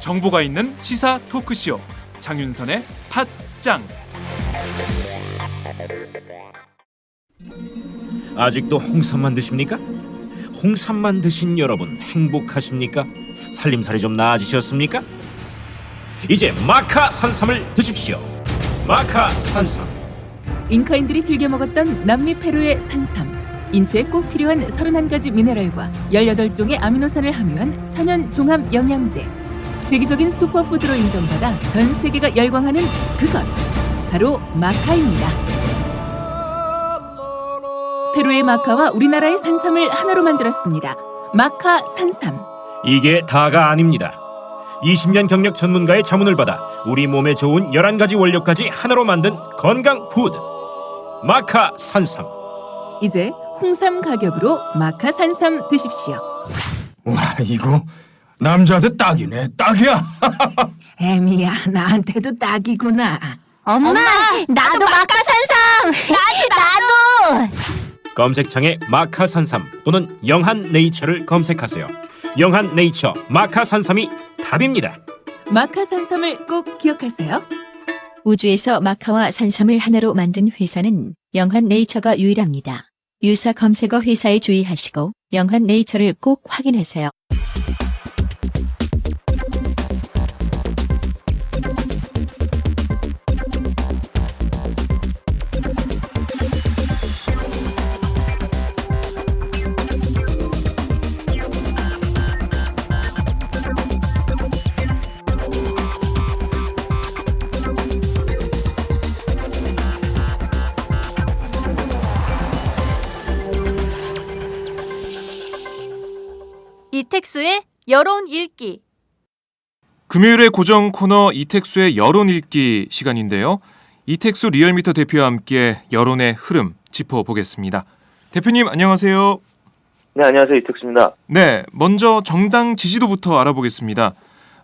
정보가 있는 시사 토크쇼 장윤선의 팟짱 아직도 홍삼만 드십니까? 홍삼만 드신 여러분 행복하십니까? 살림살이 좀 나아지셨습니까? 이제 마카 산삼을 드십시오. 마카 산삼. 잉카인들이 즐겨 먹었던 남미 페루의 산삼. 인체에 꼭 필요한 31가지 미네랄과 18종의 아미노산을 함유한 천연 종합 영양제. 세계적인 슈퍼푸드로 인정받아 전 세계가 열광하는 그것. 바로 마카입니다. 페루의 마카와 우리나라의 산삼을 하나로 만들었습니다. 마카 산삼. 이게 다가 아닙니다. 20년 경력 전문가의 자문을 받아 우리 몸에 좋은 11가지 원료까지 하나로 만든 건강 푸드. 마카 산삼. 이제 홍삼 가격으로 마카 산삼 드십시오. 와 이거 남자한테 딱이네 딱이야 애미야, 나한테도 딱이구나. 엄마, 나도 마카산삼. 나도 나도. 검색창에 마카 산삼 또는 영한 네이처를 검색하세요. 영한 네이처 마카 산삼이 답입니다. 마카 산삼을 꼭 기억하세요. 우주에서 마카와 산삼을 하나로 만든 회사는 영한 네이처가 유일합니다. 유사 검색어 회사에 주의하시고 영한 네이처를 꼭 확인하세요. 여론 읽기. 금요일의 고정 코너 이택수의 여론 읽기 시간인데요. 이택수 리얼미터 대표와 함께 여론의 흐름 짚어보겠습니다. 대표님 안녕하세요. 네, 안녕하세요. 이택수입니다. 네, 먼저 정당 지지도부터 알아보겠습니다.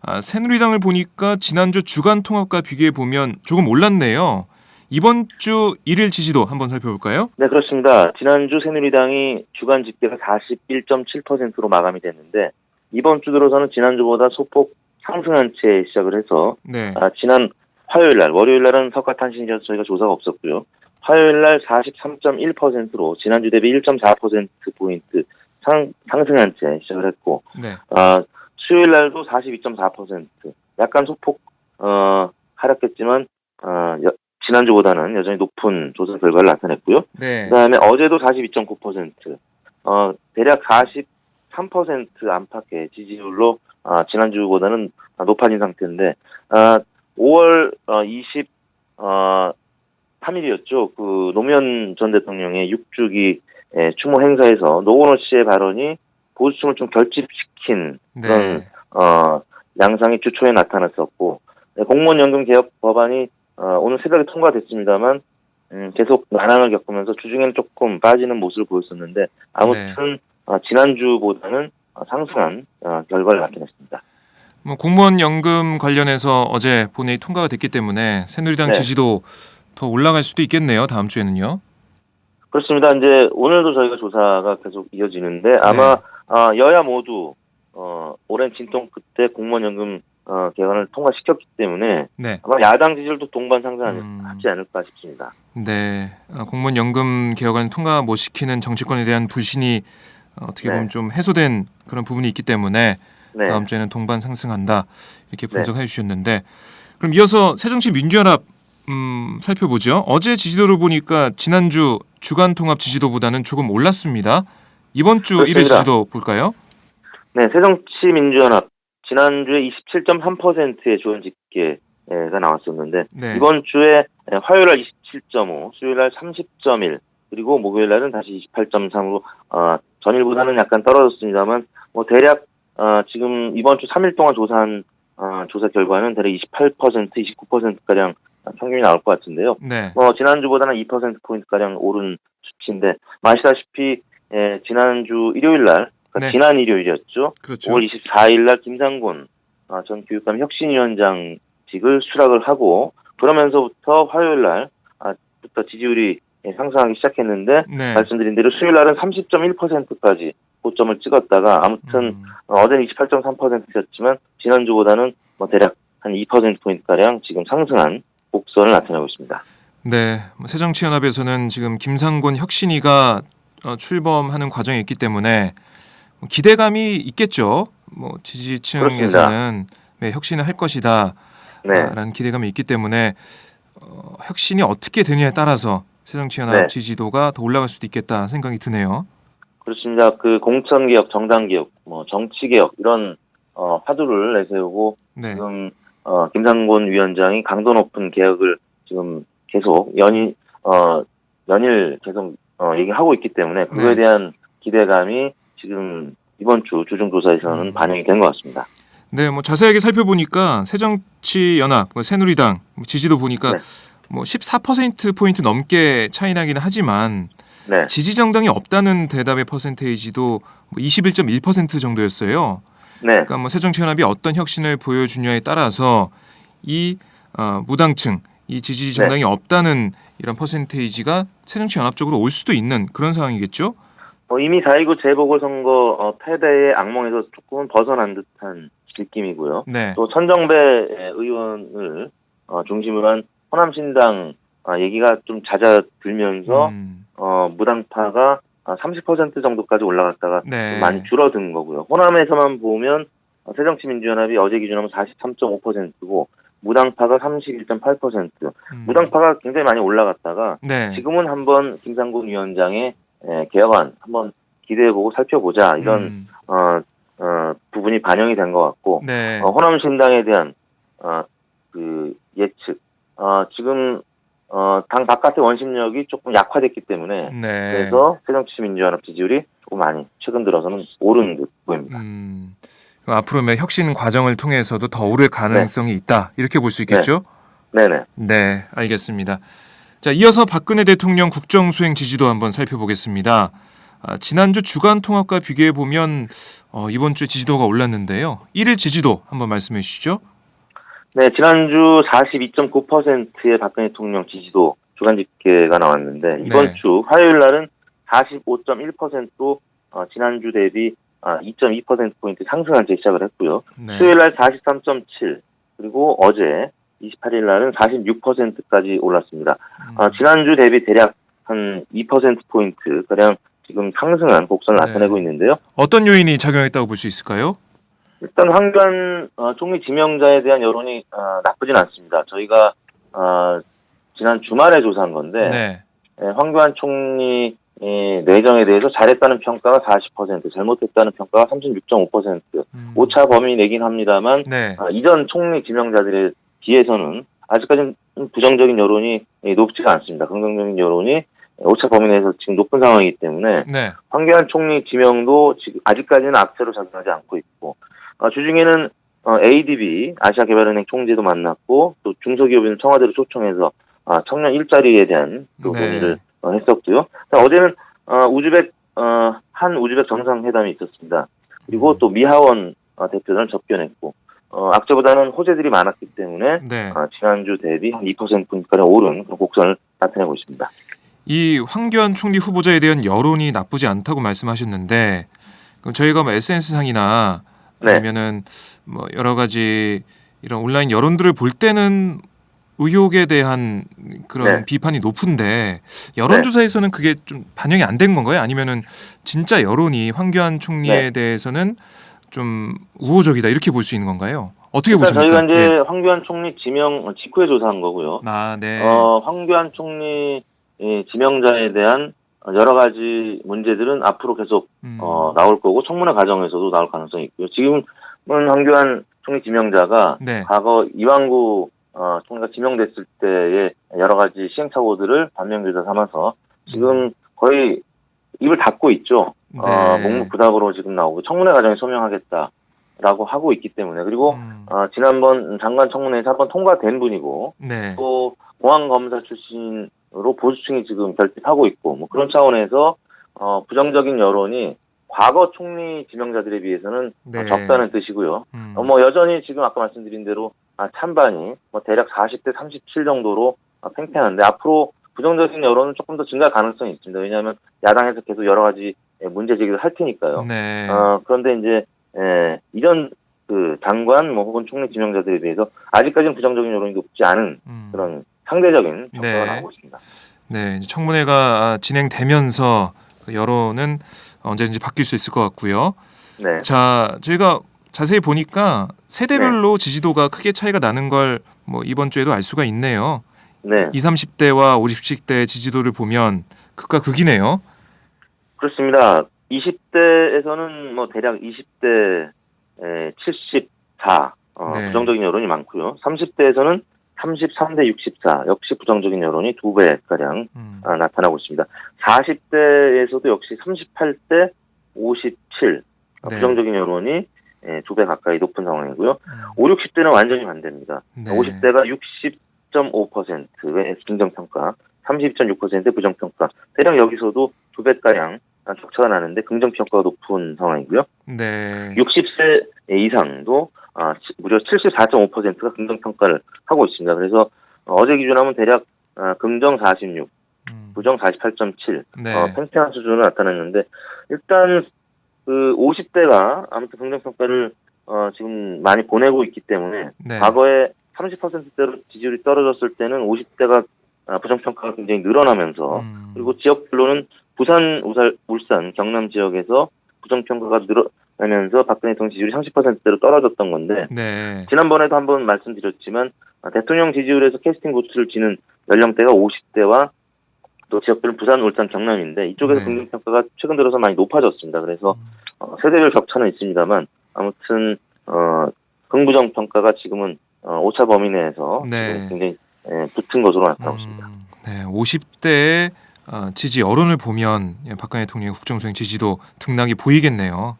아, 새누리당을 보니까 지난주 주간 통합과 비교해 보면 조금 올랐네요. 이번 주 일일 지지도 한번 살펴볼까요? 네, 그렇습니다. 지난주 새누리당이 주간 집계가 41.7%로 마감이 됐는데 이번 주 들어서는 지난주보다 소폭 상승한 채 시작을 해서 네. 아, 지난 화요일 날, 월요일 날은 석가탄신이라서 저희가 조사가 없었고요. 화요일 날 43.1%로 지난주 대비 1.4%포인트 상, 상승한 채 시작을 했고 네. 아, 수요일 날도 42.4% 약간 소폭 어, 하락했지만 어, 여- 지난주보다는 여전히 높은 조사 결과를 나타냈고요. 네. 그 다음에 어제도 42.9%, 어, 대략 43% 안팎의 지지율로 아, 지난주보다는 높아진 상태인데 아, 5월 어, 20 어, 3일이었죠. 그 노무현 전 대통령의 6주기 예, 추모 행사에서 노원호 씨의 발언이 보수층을 좀 결집시킨 그런 네. 어, 양상이 주초에 나타났었고 네, 공무원 연금 개혁 법안이 어, 오늘 새벽에 통과됐습니다만 음, 계속 난항을 겪으면서 주중에는 조금 빠지는 모습을 보였었는데 아무튼 어, 지난주보다는 어, 상승한 어, 결과를 나타냈습니다. 뭐 공무원 연금 관련해서 어제 본회의 통과가 됐기 때문에 새누리당 네. 지지도 더 올라갈 수도 있겠네요. 다음 주에는요. 그렇습니다. 이제 오늘도 저희가 조사가 계속 이어지는데 아마 네. 어, 여야 모두 어, 오랜 진통 끝에 공무원 연금 어, 개헌을 통과시켰기 때문에 네. 아마 야당 지지율도 동반 상승하지 음. 않을까 싶습니다. 네. 아, 공무원 연금 개혁안 통과 못 시키는 정치권에 대한 불신이 어, 어떻게 보면 네. 좀 해소된 그런 부분이 있기 때문에 네. 다음 주에는 동반 상승한다 이렇게 네. 분석해 주셨는데 그럼 이어서 새정치민주연합 음, 살펴보죠. 어제 지지도를 보니까 지난주 주간 통합 지지도보다는 조금 올랐습니다. 이번 주 그렇습니다. 지지도 볼까요? 네, 새정치민주연합 지난주에 27.3%의 조연 집계가 나왔었는데 네. 이번 주에 화요일 날 27.5, 수요일 날 30.1, 그리고 목요일 날은 다시 28.3으로 어, 전일보다는 약간 떨어졌습니다만 뭐 대략 어, 지금 이번 주 3일 동안 조사한 어, 조사 결과는 대략 28%, 29% 가량 평균이 나올 것 같은데요. 네. 뭐 지난주보다는 2% 포인트 가량 오른 수치인데 아시다시피 예, 지난주 일요일 날 그러니까 네. 지난 일요일이었죠. 그렇죠. 5월 24일 날 김상곤 아, 전 교육감 혁신위원장 포인트씩을 수락을 하고 그러면서부터 화요일 날 부터 지지율이 상승하기 시작했는데 네. 말씀드린 대로 수요일 날은 30.1%까지 고점을 찍었다가 아무튼 음. 어, 어제는 28.3%였지만 지난주보다는 뭐 대략 한 2%포인트 가량 지금 상승한 곡선을 나타내고 있습니다. 네, 뭐 새정치연합에서는 지금 김상곤 혁신이가 어, 출범하는 과정에 있기 때문에 뭐 기대감이 있겠죠. 뭐 지지층에서는 네, 혁신을 할 것이다. 네. 라는 기대감이 있기 때문에 어, 혁신이 어떻게 되느냐에 따라서 새정치연합 네. 지지도가 더 올라갈 수도 있겠다 생각이 드네요. 그렇습니다. 그 공천 개혁, 정당 개혁, 뭐 정치 개혁 이런 어, 화두를 내세우고 네, 지금 어, 김상곤 위원장이 강도 높은 개혁을 지금 계속 연일 어, 연일 계속 어, 얘기하고 있기 때문에 그거에 네. 대한 기대감이 지금 이번 주 주중 조사에서는 음. 반영이 된 것 같습니다. 네, 뭐 자세하게 살펴보니까 새정치연합, 뭐 새누리당 뭐 지지도 보니까 네. 뭐 14% 포인트 넘게 차이 나기는 하지만 네, 지지 정당이 없다는 대답의 퍼센테이지도 뭐 21.1% 정도였어요. 네, 그러니까 뭐 새정치연합이 어떤 혁신을 보여주냐에 따라서 이 어, 무당층, 이 지지 정당이 없다는 이런 퍼센테이지가 새정치연합 쪽으로 올 수도 있는 그런 상황이겠죠. 뭐 이미 4.29 재보궐선거 어, 패배의 악몽에서 조금은 벗어난 듯한 느낌이고요. 네, 또 천정배 의원을 어, 중심으로 한 호남신당 어, 얘기가 좀 잦아들면서 음, 어, 무당파가 아, 30% 정도까지 올라갔다가 네. 좀 많이 줄어든 거고요. 호남에서만 보면 어, 새정치민주연합이 어제 기준하면 43.5%고 무당파가 31.8%. 음, 무당파가 굉장히 많이 올라갔다가 네, 지금은 한번 김상곤 위원장의 에, 개혁안 한번 기대해보고 살펴보자 이런 음, 어, 어, 부분이 반영이 된 것 같고 네, 어, 호남신당에 대한 어, 그 예측 어, 지금 어, 당 바깥의 원심력이 조금 약화됐기 때문에 네. 그래서 새정치 민주연합 지지율이 조금 많이 최근 들어서는 오른 듯 보입니다. 음, 앞으로 뭐 혁신 과정을 통해서도 더 오를 가능성이 있다 이렇게 볼 수 있겠죠. 네네. 네, 알겠습니다. 자, 이어서 박근혜 대통령 국정 수행 지지도 한번 살펴보겠습니다. 아, 지난주 주간 통합과 비교해 보면 어, 이번 주에 지지도가 올랐는데요. 1일 지지도 한번 말씀해 주시죠. 네, 지난주 42.9%의 박근혜 대통령 지지도 주간 집계가 나왔는데 이번 네. 주 화요일 날은 45.1%로 어, 지난주 대비 아, 2.2%포인트 상승한 채 시작을 했고요. 네. 수요일 날 43.7, 그리고 어제 28일 날은 46%까지 올랐습니다. 음, 아, 지난주 대비 대략 한 2%포인트 가량 지금 상승한 곡선을 네. 나타내고 있는데요. 어떤 요인이 작용했다고 볼 수 있을까요? 일단 황교안 어, 총리 지명자에 대한 여론이 어, 나쁘진 않습니다. 저희가 어, 지난 주말에 조사한 건데 네. 예, 황교안 총리 예, 내정에 대해서 잘했다는 평가가 40%, 잘못했다는 평가가 36.5%, 음, 오차 범위 내긴 합니다만 네. 아, 이전 총리 지명자들에 비해서는 아직까지는 좀 부정적인 여론이 예, 높지가 않습니다. 긍정적인 여론이 오차 범위 내에서 지금 높은 상황이기 때문에 네. 황교안 총리 지명도 지금 아직까지는 악재로 작용하지 않고 있고 어, 주중에는 어, ADB 아시아개발은행 총재도 만났고 또 중소기업인 청와대로 초청해서 아, 청년 일자리에 대한 또 네. 논의를 어, 했었고요. 자, 어제는 어, 우즈벡 어, 한 우즈벡 정상회담이 있었습니다. 그리고 음. 또 미하원 어, 대표단을 접견했고 어, 악재보다는 호재들이 많았기 때문에 네. 어, 지난주 대비 한 2%포인트가량 오른 그런 곡선을 나타내고 있습니다. 이 황교안 총리 후보자에 대한 여론이 나쁘지 않다고 말씀하셨는데 저희가 뭐 SNS 상이나 네. 아니면은 뭐 여러 가지 이런 온라인 여론들을 볼 때는 의혹에 대한 그런 네. 비판이 높은데 여론조사에서는 그게 좀 반영이 안 된 건가요? 아니면은 진짜 여론이 황교안 총리에 네. 대해서는 좀 우호적이다 이렇게 볼 수 있는 건가요? 어떻게 보십니까? 저희가 이제 예. 황교안 총리 지명 직후에 조사한 거고요. 아, 네. 어, 황교안 총리 이 지명자에 대한 여러 가지 문제들은 앞으로 계속 음. 어, 나올 거고 청문회 과정에서도 나올 가능성이 있고요. 지금은 황교안 총리 지명자가 네. 과거 이왕구 어, 총리가 지명됐을 때의 여러 가지 시행착오들을 반면교사 삼아서 지금 거의 입을 닫고 있죠. 어, 네. 묵묵부답으로 지금 나오고 청문회 과정에 소명하겠다라고 하고 있기 때문에 그리고 음. 어, 지난번 장관 청문회에서 한번 통과된 분이고 네. 또 공안검사 출신으 로 보수층이 지금 결집하고 있고 뭐 그런 차원에서 어, 부정적인 여론이 과거 총리 지명자들에 비해서는 네. 어, 적다는 뜻이고요. 음. 어, 뭐 여전히 지금 아까 말씀드린 대로 아, 찬반이 뭐 대략 40대 37 정도로 아, 팽팽한데 앞으로 부정적인 여론은 조금 더 증가할 가능성이 있습니다. 왜냐하면 야당에서 계속 여러 가지 예, 문제 제기를 할 테니까요. 네. 어, 그런데 이제 에, 이전 그 장관 뭐 혹은 총리 지명자들에 비해서 아직까지는 부정적인 여론이 높지 않은 음. 그런 상대적인 평가가 네. 나오고 있습니다. 네, 청문회가 아, 진행되면서 그 여론은 언제든지 바뀔 수 있을 것 같고요. 네. 자, 저희가 자세히 보니까 세대별로 지지도가 크게 차이가 나는 걸 뭐 이번 주에도 알 수가 있네요. 네. 20, 30대와 50, 60대 지지도를 보면 극과 극이네요. 그렇습니다. 20대에서는 뭐 대략 20대 74 어, 네. 부정적인 여론이 많고요. 30대에서는 33대 64 역시 부정적인 여론이 두 배 가량 음. 아, 나타나고 있습니다. 40대에서도 역시 38대 57 어, 네. 부정적인 여론이 두배 가까이 높은 상황이고요. 음. 5, 60대는 완전히 반대입니다. 네. 50대가 60.5%의 긍정평가, 32.6%의 부정평가. 대략 여기서도 두 배가량 격차가 나는데 긍정 평가가 높은 상황이고요. 네. 60세 이상도 아, 치- 무려 74.5%가 긍정 평가를 하고 있습니다. 그래서 어, 어제 기준하면 대략 아, 긍정 46, 음. 부정 48.7, 네. 어, 팽팽한 수준으로 나타났는데 일단 그 50대가 아무튼 긍정 평가를 어, 지금 많이 보내고 있기 때문에 네. 과거에 30%대로 지지율이 떨어졌을 때는 50대가 아, 부정평가가 굉장히 늘어나면서 음. 그리고 지역별로는 부산, 우살, 울산, 경남 지역에서 부정평가가 늘어나면서 박근혜 대통령 지지율이 30%대로 떨어졌던 건데 네. 지난번에도 한번 말씀드렸지만 아, 대통령 지지율에서 캐스팅 보트를 지는 연령대가 50대와 또 지역별로 부산, 울산, 경남인데 이쪽에서 네. 긍정평가가 최근 들어서 많이 높아졌습니다. 그래서 어, 세대별 격차는 있습니다만 아무튼 어, 긍부정 평가가 지금은 어, 오차 범위 내에서 네. 굉장히 에, 붙은 것으로 나타나고 있습니다. 음, 네, 50대의 어, 지지 여론을 보면 예, 박근혜 대통령의 국정수행 지지도 등락이 보이겠네요.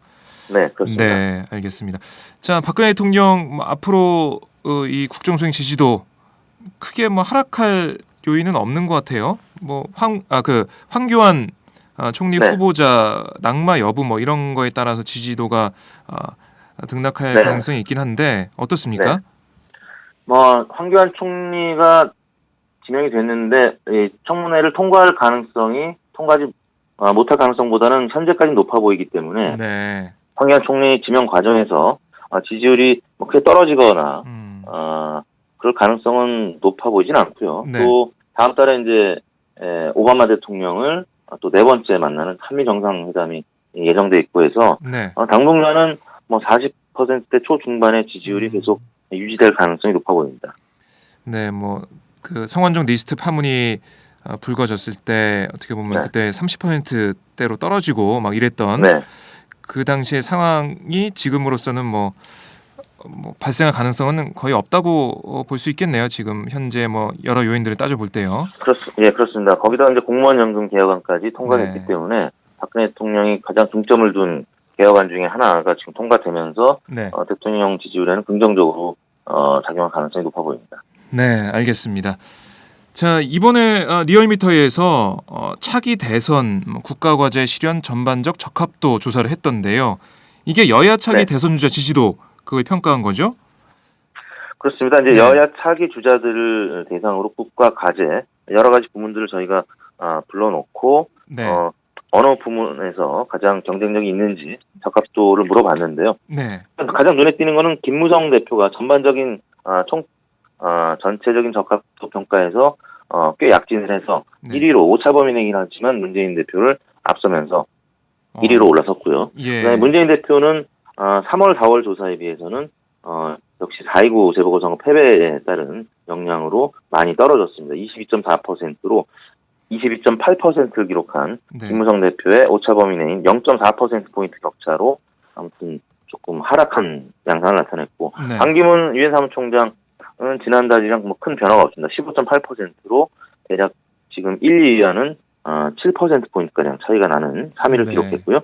네, 그렇습니다. 네, 알겠습니다. 자, 박근혜 대통령 뭐 앞으로 어, 이 국정수행 지지도 크게 뭐 하락할 요인은 없는 것 같아요. 뭐 황 아 그 황교안 아, 총리 네. 후보자 낙마 여부 뭐 이런 거에 따라서 지지도가 아, 등락할 네. 가능성이 있긴 한데 어떻습니까? 뭐 황교안 총리가 지명이 됐는데 이 청문회를 통과할 가능성이 통과하지 어, 못할 가능성보다는 현재까지 높아 보이기 때문에 네. 황교안 총리 지명 과정에서 어, 지지율이 뭐 크게 떨어지거나 음. 어, 그럴 가능성은 높아 보이진 않고요. 네. 또 다음 달에 이제 에, 오바마 대통령을 또 네 번째 만나는 한미 정상회담이 예정돼 있고 해서 네. 어, 당분간은 뭐 40%대 초중반의 지지율이 음. 계속 유지될 가능성이 높아 보입니다. 네, 뭐 그 성완종 리스트 파문이 어, 불거졌을 때 어떻게 보면 네. 그때 30%대로 떨어지고 막 이랬던 네, 그 당시의 상황이 지금으로서는 뭐, 뭐 발생할 가능성은 거의 없다고 볼 수 있겠네요. 지금 현재 뭐 여러 요인들을 따져 볼 때요. 그렇, 예, 그렇습니다. 거기다 이제 공무원 연금 개혁안까지 통과됐기 네. 때문에 박근혜 대통령이 가장 중점을 둔 개혁안 중에 하나가 지금 통과되면서 네, 어, 대통령 지지율에는 긍정적으로 어, 작용할 가능성이 높아 보입니다. 네, 알겠습니다. 자 이번에 어, 리얼미터에서 어, 차기 대선 뭐 국가과제 실현 전반적 적합도 조사를 했던데요. 이게 여야 차기 네. 대선 주자 지지도 그걸 평가한 거죠? 그렇습니다. 이제 네. 여야 차기 주자들을 대상으로 국가 과제 여러 가지 부문들을 저희가 아, 불러놓고 네, 어, 어느 부문에서 가장 경쟁력이 있는지 적합도를 물어봤는데요. 네, 가장 눈에 띄는 거는 김무성 대표가 전반적인 아, 총 아, 전체적인 적합도 평가에서 어, 꽤 약진을 해서 네. 1위로 오차 범위 내긴 하지만 문재인 대표를 앞서면서 어, 1위로 올라섰고요. 예, 문재인 대표는 어, 3월, 4월 조사에 비해서는 어, 역시 4.29 재보궐선거 패배에 따른 영향으로 많이 떨어졌습니다. 22.4%로 22.8%를 기록한 네, 김무성 대표의 오차 범위 내인 0.4%포인트 격차로 아무튼 조금 하락한 양상을 나타냈고 네. 반기문 유엔 사무총장은 지난달이랑 뭐 큰 변화가 없습니다. 15.8%로 대략 지금 1, 2위와는 어, 7%포인트가량 차이가 나는 3위를 네. 기록했고요.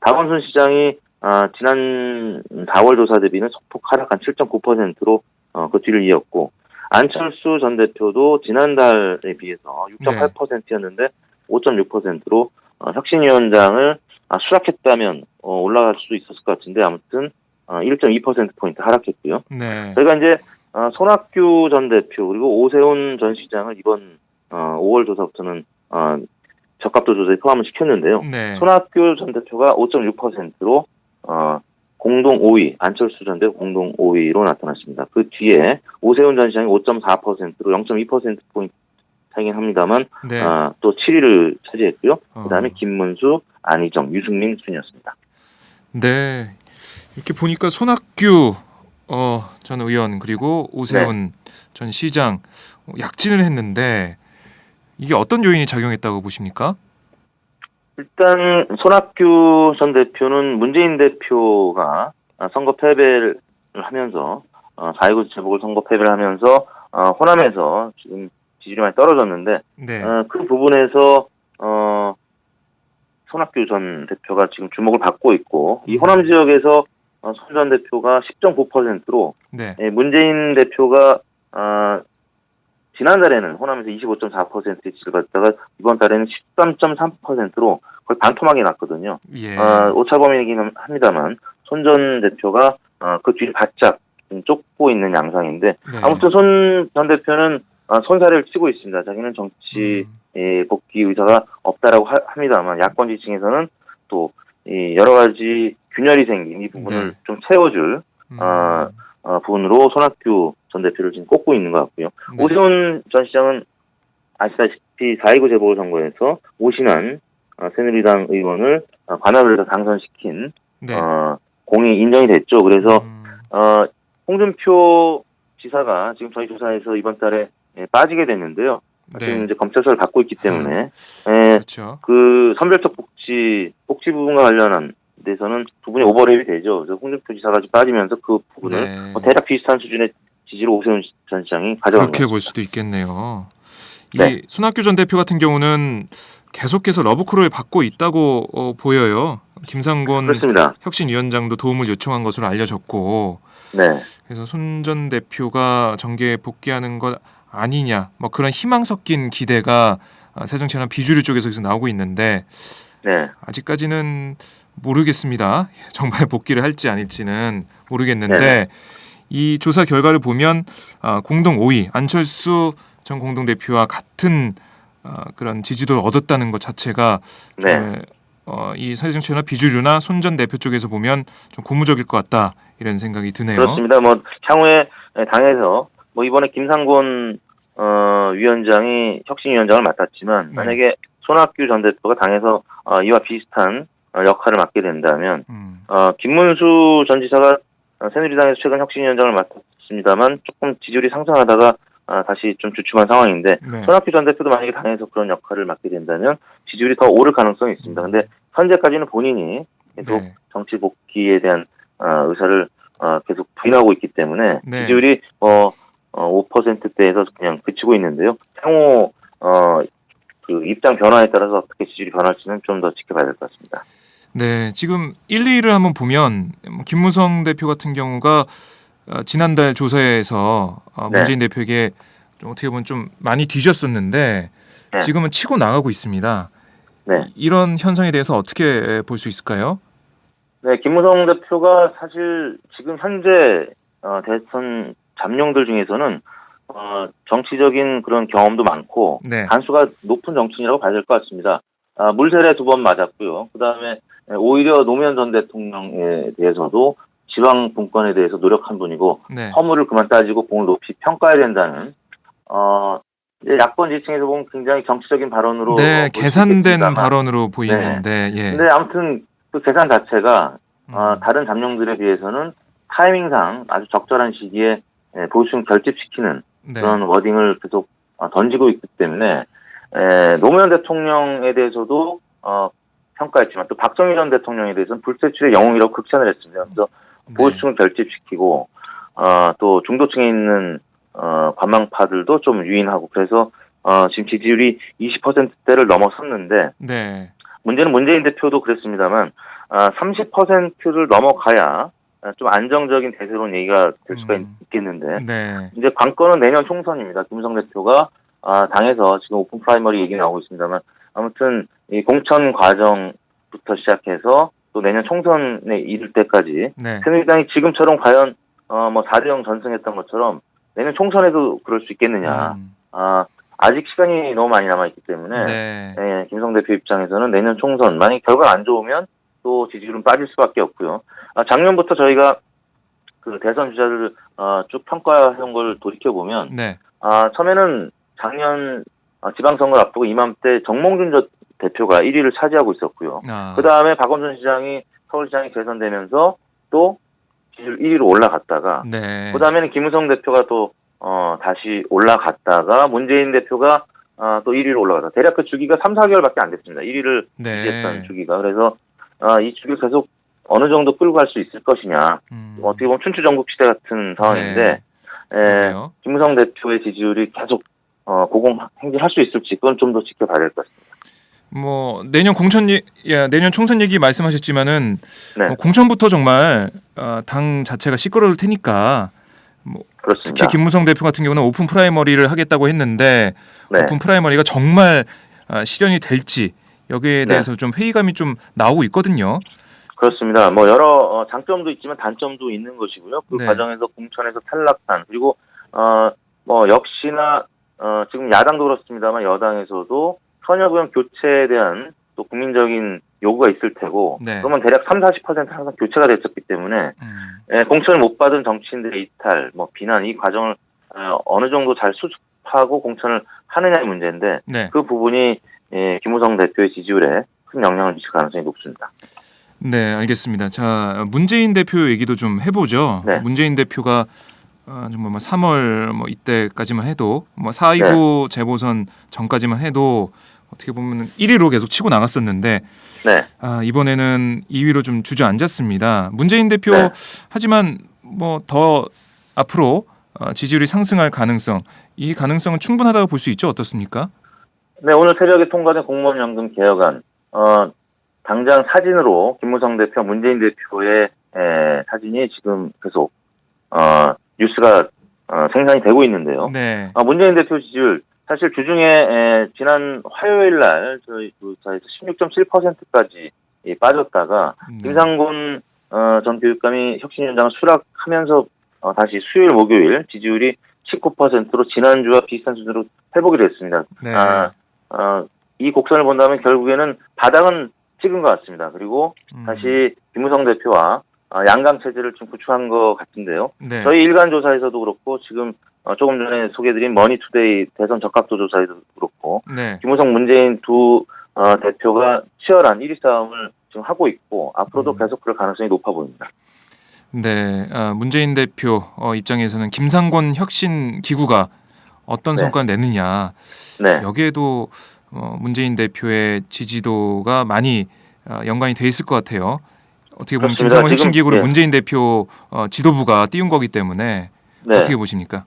박원순 시장이 아, 지난 4월 조사 대비는 소폭 하락한 7.9%로 어, 그 뒤를 이었고 안철수 전 대표도 지난달에 비해서 6.8%였는데 5.6%로 어, 혁신위원장을 아, 수락했다면 어, 올라갈 수도 있었을 것 같은데 아무튼 어, 1.2%포인트 하락했고요. 네, 저희가 이제 어, 손학규 전 대표 그리고 오세훈 전 시장을 이번 어, 5월 조사부터는 어, 적합도 조사에 포함을 시켰는데요. 네. 손학규 전 대표가 5.6%로 어, 공동 5위, 안철수 전 대표 공동 5위로 나타났습니다. 그 뒤에 오세훈 전 시장이 5.4%로 0.2% 포인트 차이긴 합니다만 네. 아, 또 7위를 차지했고요. 어. 그다음에 김문수, 안희정, 유승민 순이었습니다. 네. 이렇게 보니까 손학규 어, 전 의원 그리고 오세훈 전 시장 어, 약진을 했는데 이게 어떤 요인이 작용했다고 보십니까? 일단 손학규 전 대표는 문재인 대표가 아, 선거 패배를 하면서 어, 4.19 재보궐 선거 패배를 하면서 어, 호남에서 지금 지지율이 많이 떨어졌는데 네. 어, 그 부분에서 어, 손학규 전 대표가 지금 주목을 받고 있고 이 음. 호남 지역에서 어, 손전 대표가 10.9%로 네. 예, 문재인 대표가 어, 지난달에는 호남에서 25.4%의 지지를 받다가 이번 달에는 13.3%로 거의 반토막이 났거든요. 예. 어, 오차범위이긴 합니다만 손 전 대표가 어, 그 뒤를 바짝 좀 쫓고 있는 양상인데 네. 아무튼 손 전 대표는 어, 손살을 치고 있습니다. 자기는 정치 음. 예, 복귀 의사가 없다라고 하, 합니다만 야권 지층에서는 또 이 여러 가지 균열이 생긴 이 부분을 네. 좀 채워줄 음. 어, 어, 부분으로 손학규 전 대표를 지금 꼽고 있는 것 같고요. 네. 오세훈 전 시장은 아시다시피 4.29 재보궐선거에서 오신한 어, 새누리당 의원을 어, 관악을 해서 당선시킨 네. 어, 공이 인정이 됐죠. 그래서 음. 어, 홍준표 지사가 지금 저희 조사에서 이번 달에 예, 빠지게 됐는데요. 지금 네. 이제 검찰 수사를 받고 있기 때문에 예, 그렇죠. 그 선별적 복지 복지 부분과 관련한 데서는 부분이 오버랩이 되죠. 그래서 홍준표 지사가 지금 빠지면서 그 부분을 네. 뭐 대략 비슷한 수준의 지지로 오세훈 전 시장이 가져간 그렇게. 볼 수도 있겠네요. 이 네. 손학규 전 대표 같은 경우는 계속해서 러브콜을 받고 있다고 어, 보여요. 김상곤 그렇습니다. 혁신위원장도 도움을 요청한 것으로 알려졌고 네. 그래서 손 전 대표가 정계에 복귀하는 것 아니냐 뭐 그런 희망 섞인 기대가 아, 새정치연합 비주류 쪽에서 계속 나오고 있는데 네. 아직까지는 모르겠습니다. 정말 복귀를 할지 아닐지는 모르겠는데 네. 이 조사 결과를 보면 아, 공동 5위 안철수 전 공동 대표와 같은 아, 그런 지지도를 얻었다는 것 자체가 네. 어, 이 새정치연합 비주류나 손 전 대표 쪽에서 보면 좀 고무적일 것 같다 이런 생각이 드네요. 그렇습니다. 뭐 향후에 당에서 뭐 이번에 김상곤 어, 위원장이 혁신위원장을 맡았지만 네. 만약에 손학규 전 대표가 당에서 어, 이와 비슷한 어, 역할을 맡게 된다면 음, 어, 김문수 전 지사가 어, 새누리당에서 최근 혁신위원장을 맡았습니다만 조금 지지율이 상승하다가 어, 다시 좀 주춤한 상황인데 네. 손학규 전 대표도 만약에 당에서 그런 역할을 맡게 된다면 지지율이 더 오를 가능성이 있습니다. 근데 현재까지는 본인이 계속 네. 정치 복귀에 대한 어, 의사를 어, 계속 부인하고 있기 때문에 네. 지지율이 어, 어, 5%대에서 그냥 그치고 있는데요. 향후 어, 그 입장 변화에 따라서 어떻게 지지율이 변할지는 좀 더 지켜봐야 될 것 같습니다. 네, 지금 1, 2위를 한번 보면 뭐 김무성 대표 같은 경우가 어, 지난달 조사에서 어, 네. 문재인 대표에게 좀 어떻게 보면 좀 많이 뒤졌었는데 네. 지금은 치고 나가고 있습니다. 네. 이런 현상에 대해서 어떻게 볼 수 있을까요? 네, 김무성 대표가 사실 지금 현재 어, 대선 잠룡들 중에서는 어, 정치적인 그런 경험도 많고 네. 단수가 높은 정치인이라고 봐야 될 것 같습니다. 아, 물세례 두 번 맞았고요. 그 다음에 오히려 노무현 전 대통령에 대해서도 지방 분권에 대해서 노력한 분이고 네. 허물을 그만 따지고 공을 높이 평가해야 된다는 어, 이제 야권 지층에서 보면 굉장히 정치적인 발언으로 네, 볼수 계산된 발언으로 보이는데 예. 근데 아무튼 그 계산 자체가 음, 어, 다른 잠룡들에 비해서는 타이밍상 아주 적절한 시기에 예, 보충 결집시키는 네. 그런 워딩을 계속 어, 던지고 있기 때문에 에, 노무현 대통령에 대해서도 어, 평가했지만 또 박정희 전 대통령에 대해서는 불세출의 영웅이라고 극찬을 했습니다. 그래서 네. 보수층을 결집시키고 어, 또 중도층에 있는 어, 관망파들도 좀 유인하고 그래서 어, 지금 지지율이 20%대를 넘어섰는데 네. 문제는 문재인 대표도 그랬습니다만 아, 30%를 넘어가야 아, 좀 안정적인 대세론 얘기가 될 수가 음. 있겠는데 네. 이제 관건은 내년 총선입니다. 김무성 대표가 아, 당에서 지금 오픈 프라이머리 얘기 나오고 있습니다만 아무튼 이 공천 과정 부터 시작해서 또 내년 총선에 이를 때까지 네. 새누리당이 지금처럼 과연 어, 뭐 4대 0 전승했던 것처럼 내년 총선에도 그럴 수 있겠느냐. 음. 아, 아직 시간이 너무 많이 남아있기 때문에 네. 예, 김성 대표 입장에서는 내년 총선 만약 결과가 안 좋으면 또 지지율은 빠질 수밖에 없고요. 아, 작년부터 저희가 그 대선 주자를 어, 쭉 평가해온 걸 돌이켜 보면 네. 아 처음에는 작년 아, 지방선거 앞두고 이맘때 정몽준 저 대표가 1위를 차지하고 있었고요. 아. 그 다음에 박원순 시장이 서울시장이 개선되면서 또 지지율 1위로 올라갔다가 네. 그 다음에는 김우성 대표가 또 어, 다시 올라갔다가 문재인 대표가 아, 또 1위로 올라가다 대략 그 주기가 3, 4개월밖에 안 됐습니다. 1위를 네. 유지했던 주기가 그래서 아, 이 주기를 계속 어느 정도 끌고 갈 수 있을 것이냐 음. 어떻게 보면 춘추 전국 시대 같은 상황인데 네. 에. 김우성 대표의 지지율이 계속 어, 고공 행진할 수 있을지 그건 좀 더 지켜봐야 될 것 같습니다. 뭐 내년 공천 예, 야, 내년 총선 얘기 말씀하셨지만은 네. 뭐 공천부터 정말 어, 당 자체가 시끄러울 테니까 그렇습니다. 특히 김무성 대표 같은 경우는 오픈 프라이머리를 하겠다고 했는데 네. 오픈 프라이머리가 정말 아, 실현이 될지 여기에 네. 대해서 좀 회의감이 좀 나오고 있거든요. 그렇습니다. 뭐 여러 어, 장점도 있지만 단점도 있는 것이고요. 그 네. 과정에서 공천에서 탈락한 그리고 어 뭐 역시나 어 지금 야당도 그렇습니다만 여당에서도 선여구역 교체에 대한 또 국민적인 요구가 있을 테고 네. 그러면 대략 3, 40% 항상 교체가 됐었기 때문에 음. 예, 공천을 못 받은 정치인들의 이탈, 뭐 비난 이 과정을 어, 어느 정도 잘 수습하고 공천을 하느냐의 문제인데 네. 그 부분이 예, 김우성 대표의 지지율에 큰 영향을 미칠 가능성이 높습니다. 네, 알겠습니다. 자, 문재인 대표 얘기도 좀 해보죠. 네. 문재인 대표가 어, 좀뭐 3월 뭐 이때까지만 해도 뭐4.29 재보선 전까지만 해도 어떻게 보면 1위로 계속 치고 나갔었는데 네. 아, 이번에는 2위로 좀 주저앉았습니다. 문재인 대표 네. 하지만 뭐 더 앞으로 어, 지지율이 상승할 가능성 이 가능성은 충분하다고 볼 수 있죠. 어떻습니까? 네, 오늘 새벽에 통과된 공무원 연금 개혁안, 어, 당장 사진으로 김무성 대표, 문재인 대표의 에, 사진이 지금 계속, 어, 뉴스가, 어, 생산이 되고 있는데요. 네. 아, 문재인 대표 지지율, 사실 주중에, 에, 지난 화요일 날, 저희 조사에서 16.7%까지 빠졌다가, 네. 김상곤, 어, 전 교육감이 혁신위원장을 수락하면서, 어, 다시 수요일, 목요일 지지율이 19%로 지난주와 비슷한 수준으로 회복이 됐습니다. 네. 아, 어, 이 곡선을 본다면 결국에는 바닥은 찍은 것 같습니다. 그리고 음. 다시 김무성 대표와 어, 양강 체제를 좀 구축한 것 같은데요. 네. 저희 일간 조사에서도 그렇고 지금 어, 조금 전에 소개드린 머니투데이 대선 적합도 조사에도 그렇고 네. 김무성 문재인 두 어, 대표가 치열한 1위 싸움을 지금 하고 있고 앞으로도 음. 계속 그럴 가능성이 높아 보입니다. 네, 아, 문재인 대표 어, 입장에서는 김상곤 혁신 기구가 어떤 네. 성과를 내느냐 네. 여기에도 어, 문재인 대표의 지지도가 많이 어, 연관이 돼 있을 것 같아요. 어떻게 보면 그렇습니다. 김상곤 혁신 기구를 예. 문재인 대표 어, 지도부가 띄운 거기 때문에 네. 어떻게 보십니까?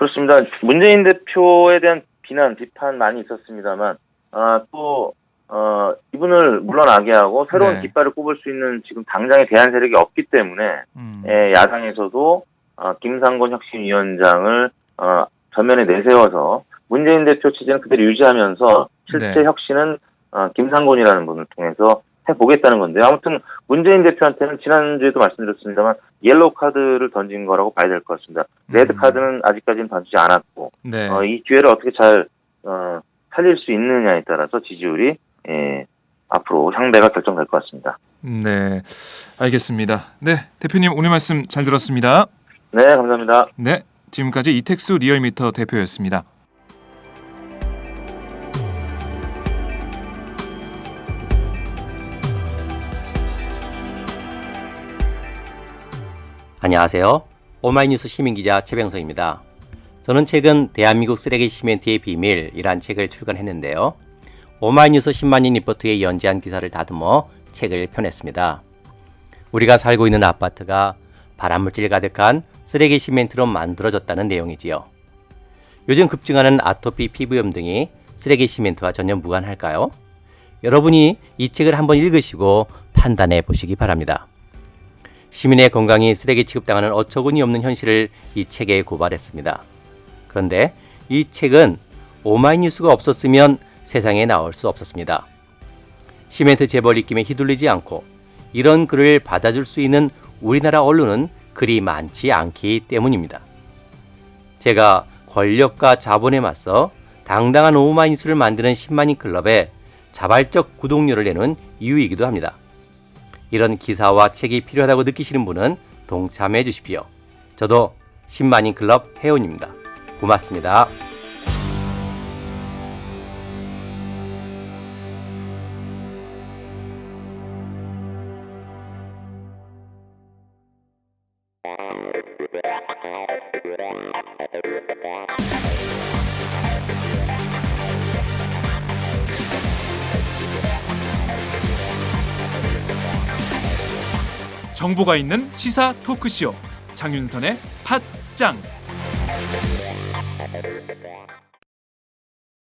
그렇습니다. 문재인 대표에 대한 비난, 비판 많이 있었습니다만, 아, 또, 어, 이분을 물러나게 하고 새로운 네. 깃발을 꼽을 수 있는 지금 당장의 대안 세력이 없기 때문에, 음, 예, 야당에서도, 어, 김상곤 혁신위원장을, 어, 전면에 내세워서 문재인 대표 체제는 그대로 유지하면서 실제 네. 혁신은, 어, 김상곤이라는 분을 통해서 해보겠다는 건데요. 아무튼 문재인 대표한테는 지난주에도 말씀드렸습니다만 옐로우 카드를 던진 거라고 봐야 될 것 같습니다. 레드 음. 카드는 아직까지는 던지지 않았고 네, 어, 이 기회를 어떻게 잘 어, 살릴 수 있느냐에 따라서 지지율이 예, 앞으로 향배가 결정될 것 같습니다. 네, 알겠습니다. 네, 대표님 오늘 말씀 잘 들었습니다. 네, 감사합니다. 네, 지금까지 이택수 리얼미터 대표였습니다. 안녕하세요. 오마이뉴스 시민기자 최병석입니다. 저는 최근 대한민국 쓰레기 시멘트의 비밀이란 책을 출간했는데요. 오마이뉴스 10만인 리포트에 연재한 기사를 다듬어 책을 펴냈습니다. 우리가 살고 있는 아파트가 발암물질 가득한 쓰레기 시멘트로 만들어졌다는 내용이지요. 요즘 급증하는 아토피 피부염 등이 쓰레기 시멘트와 전혀 무관할까요? 여러분이 이 책을 한번 읽으시고 판단해 보시기 바랍니다. 시민의 건강이 쓰레기 취급당하는 어처구니 없는 현실을 이 책에 고발했습니다. 그런데 이 책은 오마이뉴스가 없었으면 세상에 나올 수 없었습니다. 시멘트 재벌 입김에 휘둘리지 않고 이런 글을 받아줄 수 있는 우리나라 언론은 그리 많지 않기 때문입니다. 제가 권력과 자본에 맞서 당당한 오마이뉴스를 만드는 10만인 클럽에 자발적 구독료를 내는 이유이기도 합니다. 이런 기사와 책이 필요하다고 느끼시는 분은 동참해 주십시오. 저도 10만인 클럽 회원입니다. 고맙습니다. 정보가 있는 시사 토크쇼. 장윤선의 팟짱